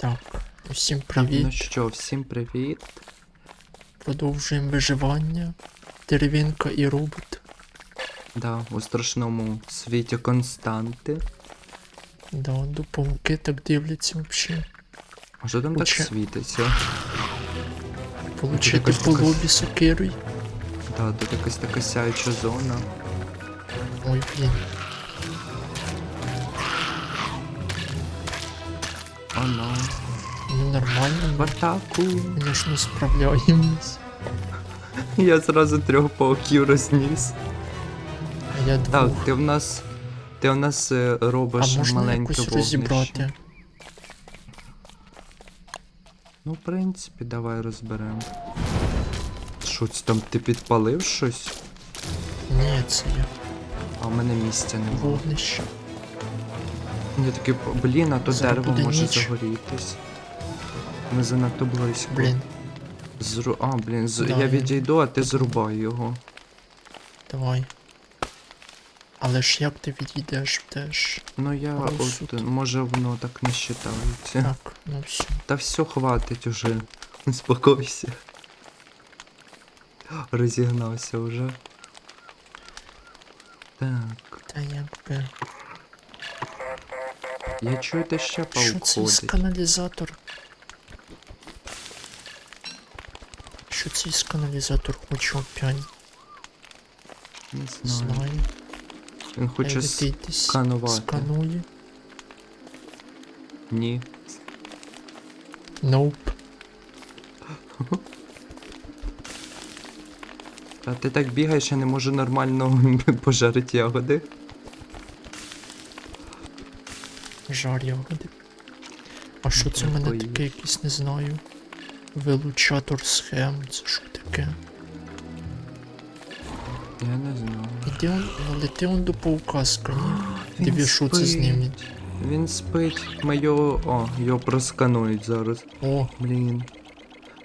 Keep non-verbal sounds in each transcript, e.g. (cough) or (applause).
Так, усім ну привіт. що, всім привіт. Продовжуємо виживання. Деревінка і робот. Да, у страшному світі константи. Да, допомки так дивляться взагалі. А що там Уче- так світиться? Получити по така- лобі сокирою. Да, тут якась така сяюча зона. Ой, блін. Оно. Ну нормально, В атаку. звісно, справляємось. Я зразу трьох пауків розніс. А я Так, ти в нас. Ти в нас е, а робиш можна маленьке якось вогнище. розібрати? Ну, в принципі, давай розберемо. Що це там, ти підпалив щось? Ні, це я. А в мене місця немає. Вогнище. Я такий, блін, а то Зараз дерево буде може ніч. загорітись. Ми занадто близько. Блін, Зру... А, блін, з... Да, я відійду, а ти зрубай його. давай. Але ж як ти відійдеш теж? Ну я Розсуд. от, може воно так не вважається. Так, ну все. Та все, хватить уже. Успокойся. Розігнався вже. Так. Та якби. Я чую, де ще Що це з ходить. каналізатор? Що це з каналізатор хоче опять? Не знаю. Знаю. Він хоче сканувати. Сканує. Ні. Nope. А ти так бігаєш, я не можу нормально (laughs) пожарити ягоди. Жар ягоди. А що це в мене таке якийсь, не знаю. Вилучатор схем, це що таке? Я не знаю. Іди он, ну лети он до паука скані. Він що це з ними. Він спить. Ми його. О, його просканують зараз. О, Блін.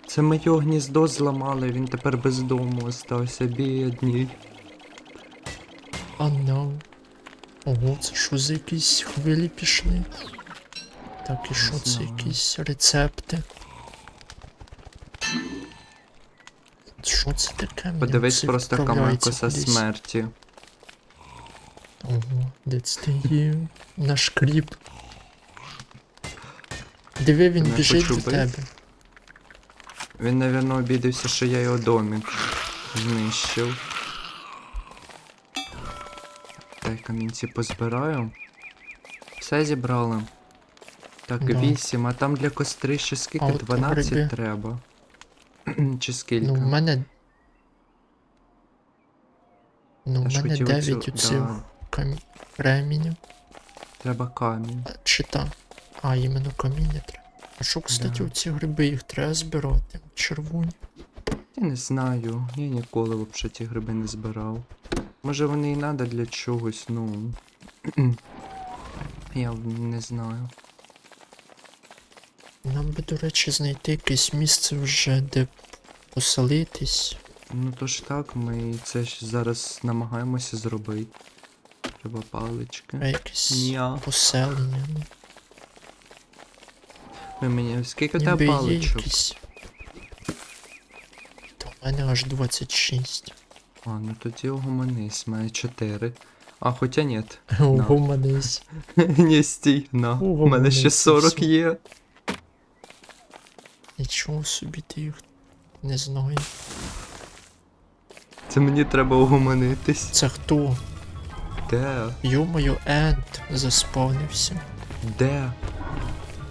Це ми його гніздо зламали, він тепер без дому остався, бідний. а no. Ого, це що за якісь хвилі пішли? Так, і що це якісь рецепти? Що це таке? Подивись це просто камекоса смерті. Ого, де це ти є? Наш кріп. Диви, він Мене біжить до тебе. Він, напевно, обідався, що я його домик знищив. Камінці позбираю. Все зібрали. Так, Да. 8, а там для костри ще скільки? А 12 гриби? треба. (clears throat) Чи скільки? Ну, в мене. Ну, Я в мене 9 оцю- оцих да, кам... кременів. Треба камінь. Чи та? А, іменно каміння треба. А що, кстати, Да. оці гриби їх треба збирати? Червоні. Я не знаю, я ніколи взагалі ті гриби не збирав. Може вони і треба для чогось, ну. (clears throat) я не знаю. Нам би, до речі, знайти якесь місце вже, де поселитись. Ну то ж так, ми це ж зараз намагаємося зробити. Треба А палички. якесь Ня. поселення. Ви мені скільки тебе паличок? якісь. Та в мене аж 26. А, ну тоді угомонись, має 4. А, хоча ні. (laughs) Угомонись. (laughs) Ні, стій, на. У мене ще 40 є. Нічого собі ти їх не знаю. Це мені треба угомонитись. Це хто? Де? Йо-моє, Ент заспавнився. Де?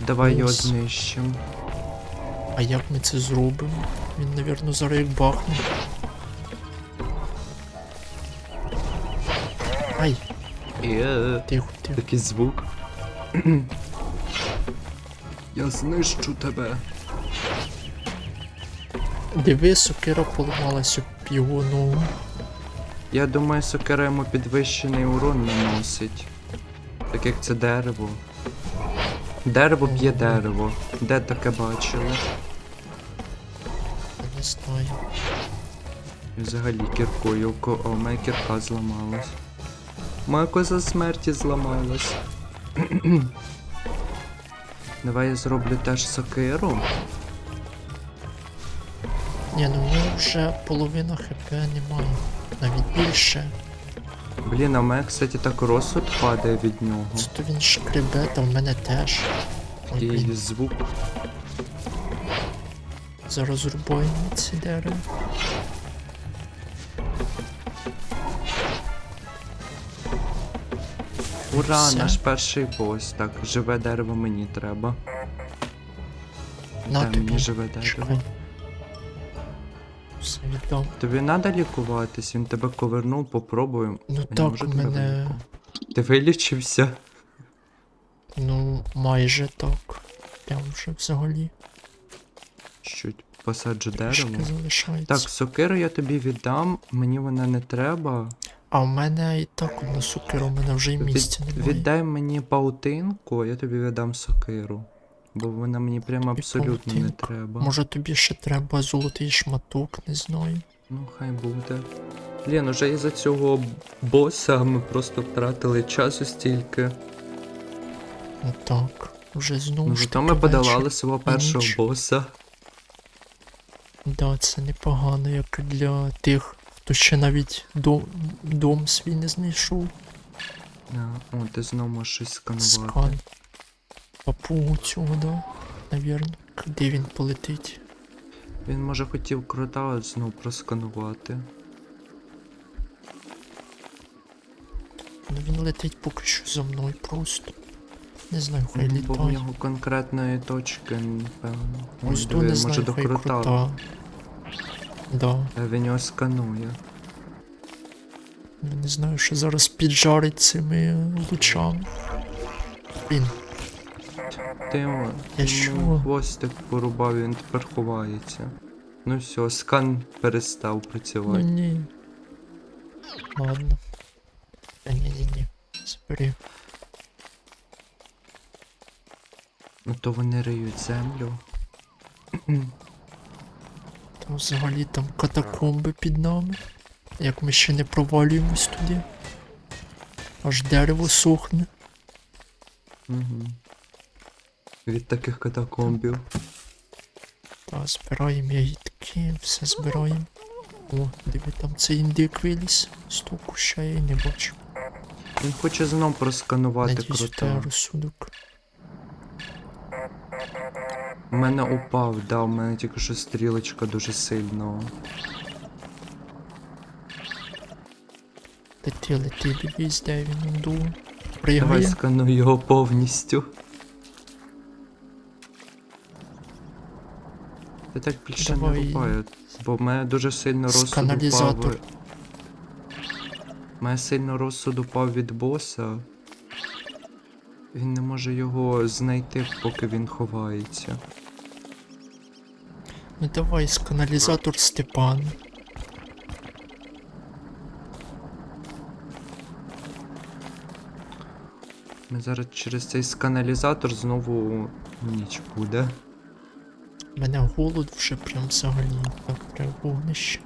Давай його знищимо. А як ми це зробимо? Він, навірно, зараз як бахне. Ай, Є. тихо, тихо. Такий звук. (clears throat) Я знищу тебе. Диви, сокира поламалася ногу. Я думаю, сокира йому підвищений урон наносить. Так як це дерево. Дерево б'є дерево. Де таке бачили? Не знаю. Взагалі кіркою. ко- О, моя кірка зламалась. Моя коза смерті зламалась. Давай я зроблю теж сокиру. Ні, ну нього вже половина хп немає. Навіть більше. Блін, а в мене, кстати, так розсуд падає від нього. Це то він шкребе, та в мене теж. Ой, І блін, звук. зараз рубаємо ці дерева. Ура, Все. наш перший бос. Так, живе дерево мені треба. На тобі. мені живе дерево. Все віддам. Тобі треба лікуватись, він тебе ковернув, попробуємо. Ну Я так, можу у тебе мене. вилікувати. Ти вилічився? Ну, майже так. Прям вже взагалі. Чуть посаджу Трішки дерево. залишається. Так, сокиру я тобі віддам, мені вона не треба. А в мене і так одна сукера, у мене вже й місця Від- немає. віддай мені паутинку, я тобі віддам сокиру. Бо вона мені прямо абсолютно не паутинку. треба. Може тобі ще треба золотий шматок, не знаю. Ну, хай буде. Блін, уже із-за цього боса ми просто втратили часу стільки. Ну так, вже знову Ну, ж таки ми подолали свого першого боса. Да, це непогано, як для тих, хто ще навіть дом, дом свій не знайшов. А, О, ти знову можеш щось сканувати. Скан. Папугу цього, да. Навірно. Куди він полетить? Він може хотів крута знову просканувати. Ну він летить поки що за мною просто. Не знаю, хай Ну, Бо в літає. нього конкретної точки, напевно. Ось Ой, то диви, не може знаю, до хай крута. крута. Да. А він його сканує. Ну, Не знаю, що зараз піджарить цими лучами. Блін, Ти о, Я що? хвостик порубав, він тепер ховається. Ну все, скан перестав ну працювати. ні. Ладно. Та ні, ні, ні. Забери. Ну то вони риють землю. (clears throat) Там взагалі там катакомби під нами. Як ми ще не провалюємось туди. Аж дерево сохне. Угу. Від таких катакомбів. Та збираємо ягідки, все збираємо. О, диви, там цей індик виліз. Стоку ще я й не бачу. Він хоче знов просканувати Надіюсь, круто. розсудок. У мене упав, да, у мене тільки що стрілочка дуже сильно. Лети, лети, дивись, де він дує. Давай Пригає. сканую його повністю. Я так більше Давай. не рубаю, бо в мене дуже сильно розсуд упав. У мене сильно розсуд упав від боса. Він не може його знайти, поки він ховається. Ну давай, сканалізатор Степан. Ми зараз через цей сканалізатор знову ніч буде. Мене голод вже прям взагалі. Треба вогнище.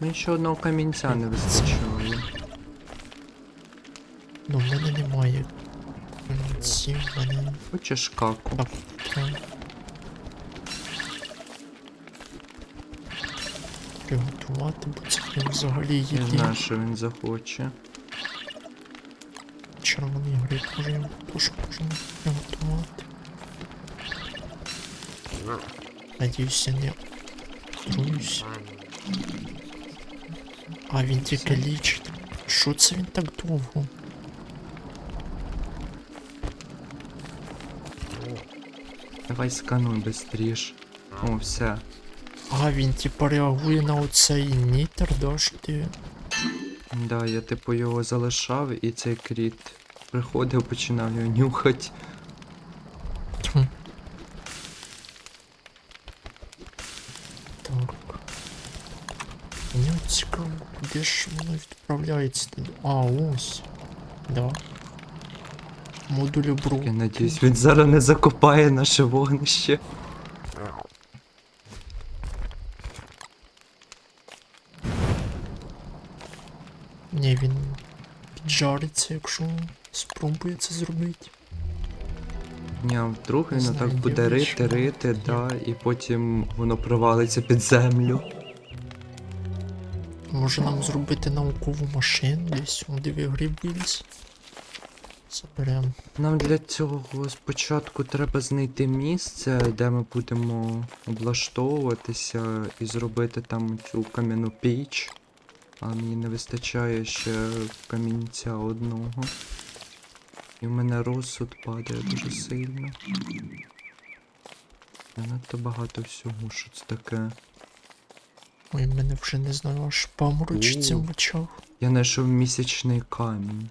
Мені ще одного камінця не вистачає. Ну, в мене немає. Ці, в мене Хочеш каку? так Приготувати, бо це прям взагалі Не знаю, що він захоче. Червоний гриб може його теж можна приготувати. Надіюсь, я не труюсь. А він тільки лічить. Що це він так довго? Давай скануй бистріш. О, все. А, він типа реагує на оцей нітер, да, що ти. Да, я типу його залишав і цей кріт приходив, починав його нюхати. Так. Мені цікаво, куди ж воно відправляється туди. А, ось. Да. Модуль обру. Я надіюсь, він зараз не закопає наше вогнище. Ні, він піджариться, якщо спробує це зробити. Ні, вдруг Не він знаю, так буде дивлюсь, рити, що рити, да, і потім воно провалиться під землю. Може нам зробити наукову машину десь, у диви гриб виліз. Заберем. Нам для цього спочатку треба знайти місце, де ми будемо облаштовуватися і зробити там цю кам'яну піч. А мені не вистачає ще камінця одного. І в мене розсуд падає дуже сильно. Занадто багато всього, що це таке. Ой, мене вже не знаю, аж паморочиться в очах. Я знайшов місячний камінь.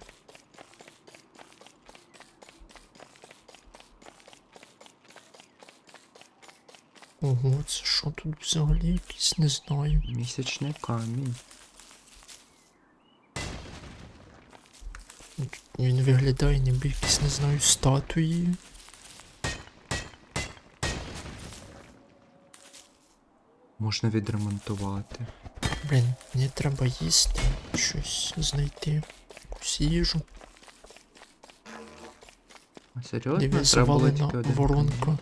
Ого, це що тут взагалі якийсь, не знаю. Місячний камінь. Він виглядає ніби якісь, не знаю, статуї. Можна відремонтувати. Блін, мені треба їсти, щось знайти. Якусь їжу. А серйозно? Було завалена воронка.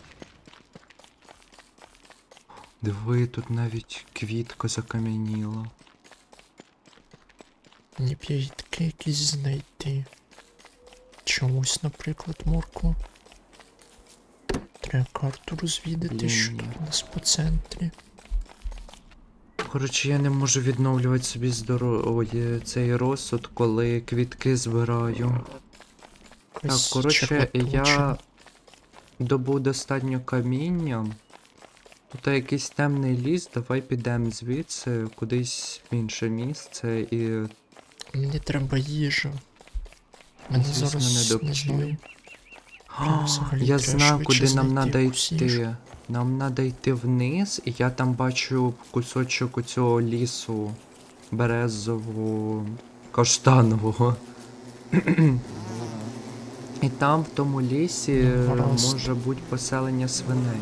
Диви, тут навіть квітка закам'яніла. Мені б ягідки якісь знайти. Чомусь, наприклад, морку. Треба карту розвідати, що тут у нас по центрі. Коротше, я не можу відновлювати собі здоров'я цей розсуд, коли квітки збираю. Так, коротше, я добув достатньо каміння. Тут якийсь темний ліс, давай підемо звідси кудись в інше місце і Мені треба їжа. Звісно, зараз не не, знаю. А, взагалі я знаю, куди нам знайти треба йти. Нам треба йти вниз, і я там бачу кусочок у цього лісу березового каштанового. І там в тому лісі е, гаразд. може бути поселення свиней.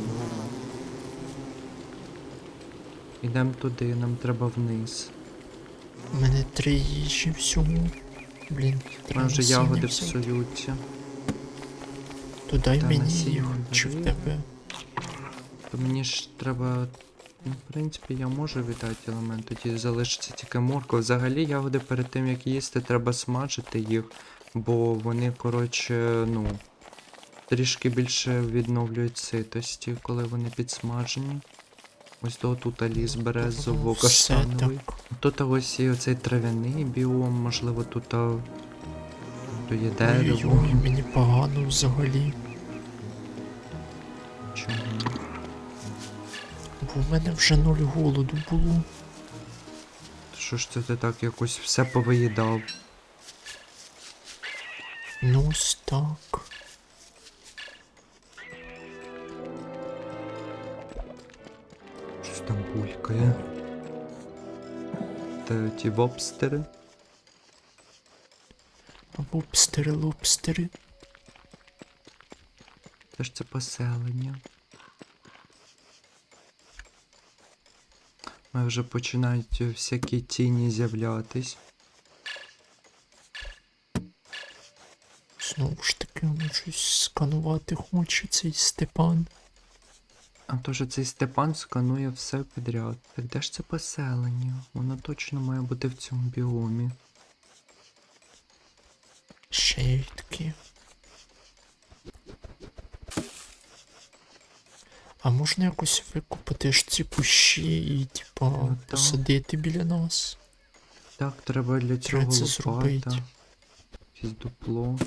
Ідемо туди, нам треба вниз. У мене три їжі всього. Блін, треба вже насіння ягоди взяти. псуються. То дай Та мені насіння чи в даю. тебе. То мені ж треба. Ну, в принципі, я можу віддати елемент, тоді залишиться тільки морква. Взагалі, ягоди перед тим як їсти, треба смажити їх, бо вони, коротше, ну. Трішки більше відновлюють ситості, коли вони підсмажені. Ось до тут ліс березово Ну, все каштановий. Тут ось і оцей трав'яний біом, можливо, тут то є дерево. Ой-ой-ой, мені погано взагалі. Чому? Бо в мене вже нуль голоду було. Що ж це ти так якось все повиїдав? Ну ось так. Щось там булькає. Та ті вобстери. Або лобстери. Це ж це поселення. Ми вже починають всякі тіні з'являтись. Знову ж таки, щось сканувати хоче цей Степан. А то ж цей Степан сканує все підряд. Так де ж це поселення? Воно точно має бути в цьому біомі. Такі. А можна якось викупити ж ці кущі і, типа, Ну, посадити біля нас? Так, треба для цього Треба це лопата. зробити. Якесь дупло.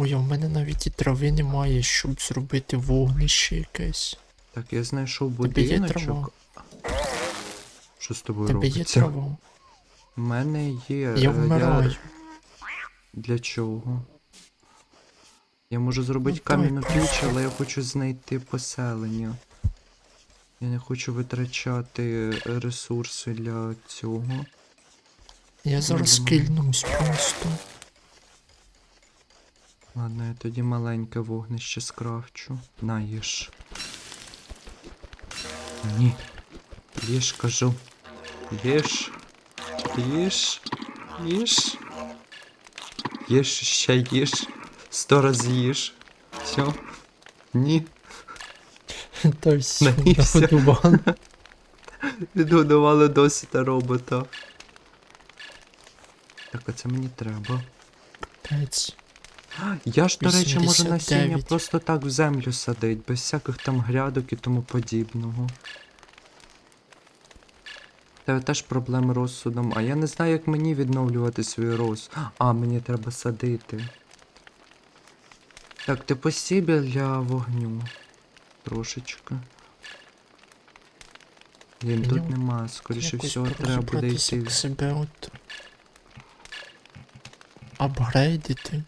Ой, а в мене навіть і трави немає, щоб зробити вогнище якесь. Так, я знайшов будиночок. Що з тобою Тебе є трава? У мене є. Я е, вмираю. Для чого? Я можу зробити Ну, кам'яну піч, але я хочу знайти поселення. Я не хочу витрачати ресурси для цього. Я зараз кильнусь просто. Ладно, я тоді маленьке вогнище скрафчу. На, їж. Ні. Їж, кажу. Їж. Їж. Їж. Їж, ще їж. Сто раз їж. Все. Ні. (laughs) Та все, Наївся. (laughs) Відгодували досвіта робота. Так, а це мені треба. Капець. Я ж, до речі, можу 89. насіння просто так в землю садить, без всяких там грядок і тому подібного. Та теж проблеми розсудом, а я не знаю, як мені відновлювати свій роз. А, мені треба садити. Так, ти посій біля вогню. Трошечки. Блін, тут нема, скоріше Якось всього, треба буде йти. себе от... Апгрейдити.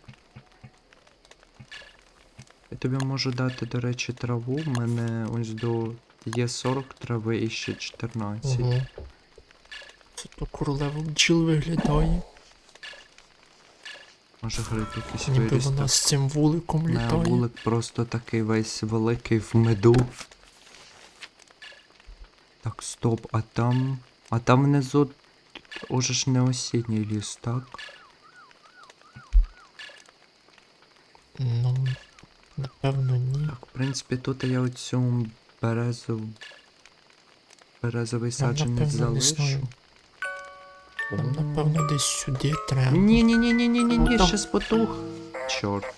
Тобі можу дати, до речі, траву. У мене ось до є 40 трави і ще 14. Ого. Це то королева бджіл виглядає. Може гриб якийсь Ніби виріс. вона так. з цим вуликом Не, літає. вулик просто такий весь великий в меду. Так, стоп, а там. А там внизу уже ж не осінній ліс, так? Ну, напевно, ні. Так, в принципі, тут я оцю березу. Березовий саджанець залишу. Нам, напевно, десь сюди треба. Ні, ні, ні, ні, ні, ні, ні, Ну, там- щас потух. Чорт.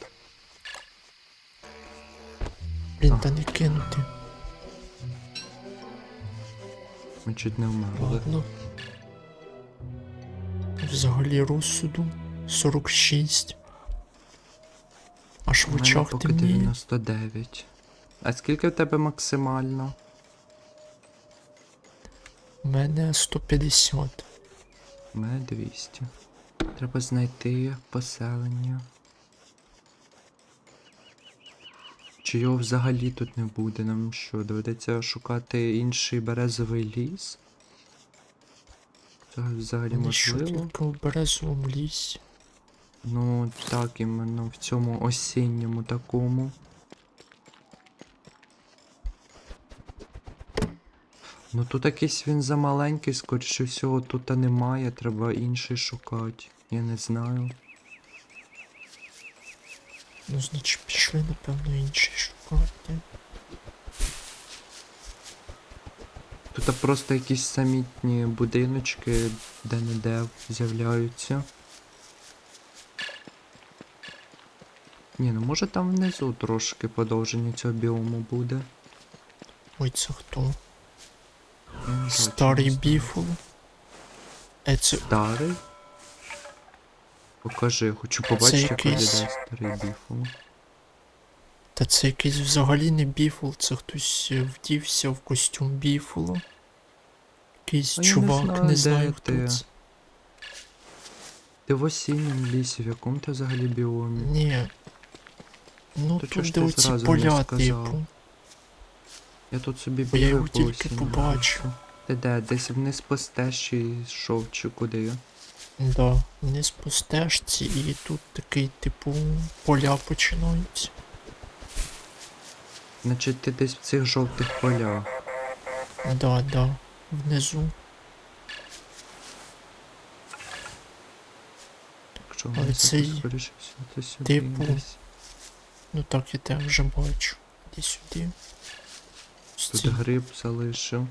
Блін, та не кинути. Ми чуть не вмерли. Ладно. Взагалі розсуду 46. В У мене поки темніє. 99. А скільки в тебе максимально? У мене 150. У мене 200. Треба знайти поселення. Чи його взагалі тут не буде? Нам що, доведеться шукати інший березовий ліс? Це взагалі Вони що можливо? тільки в березовому лісі. Ну так, іменно в цьому осінньому такому. Ну тут якийсь він замаленький, скоріше всього, тут немає, треба інший шукати. Я не знаю. Ну, значить, пішли, напевно, інший шукати. Тут просто якісь самітні будиночки де-не-де з'являються. Ні, ну може там внизу трошки подовження цього біому буде. Ой, це хто? Не Старий знаю. Е, це Старий? Покажи, хочу побачити, як якийсь- виглядає старий біфол. Та це якийсь взагалі не біфол, це хтось е, вдівся в костюм біфола. Якийсь А я не чувак, знаю, не знаю хто це. Ти в осінньому лісі, в якому ти взагалі біомі? Ні. Ну То чого тут де оці поля, типу. Я тут собі Бо я його по тільки побачив. Ти де? Десь вниз по стежі йшов чи куди? Да, вниз по стежці і тут такий, типу, поля починаються. Значить ти десь в цих жовтих полях. Да, да, внизу. Але цей скоріше всього, ти сюди типу десь. Ну так я тебе вже бачу. Іди сюди. Тут Стій, гриб залишив.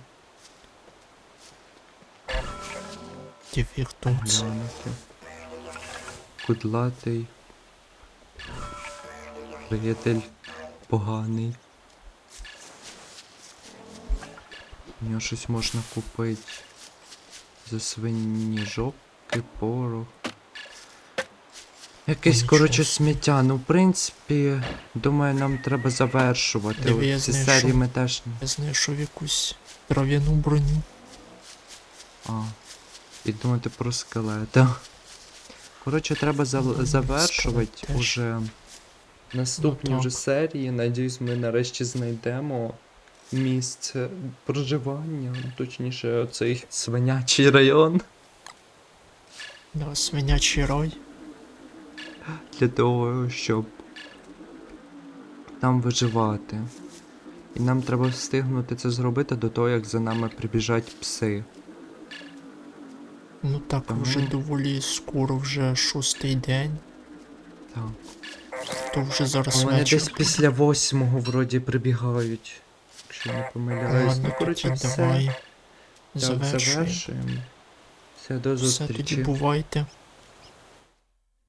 диви, хто це. Глянути. Кудлатий. Приятель поганий. У нього щось можна купити. За свині жопки, порох. Якесь, коротше, сміття. Ну, в принципі, думаю, нам треба завершувати. Диви, я Ці знайшов. серії ми теж. Я знайшов якусь трав'яну броню. А. І думати про скелета. Коротше, треба зав- Ну, завершувати скелет теж. уже наступні Ну, вже так. серії. Надіюсь, ми нарешті знайдемо місце проживання, точніше, оцей свинячий район. Да, свинячий рай. Для того, щоб там виживати. І нам треба встигнути це зробити до того, як за нами прибіжать пси. Ну так, Тому- вже доволі скоро, вже шостий день. Так. То вже зараз Вони десь після восьмого вроді прибігають. Якщо не помиляюсь. Ладно, Ну, коротше, тоді давай. Так, Завершуємо. Все, до Все тоді бувайте.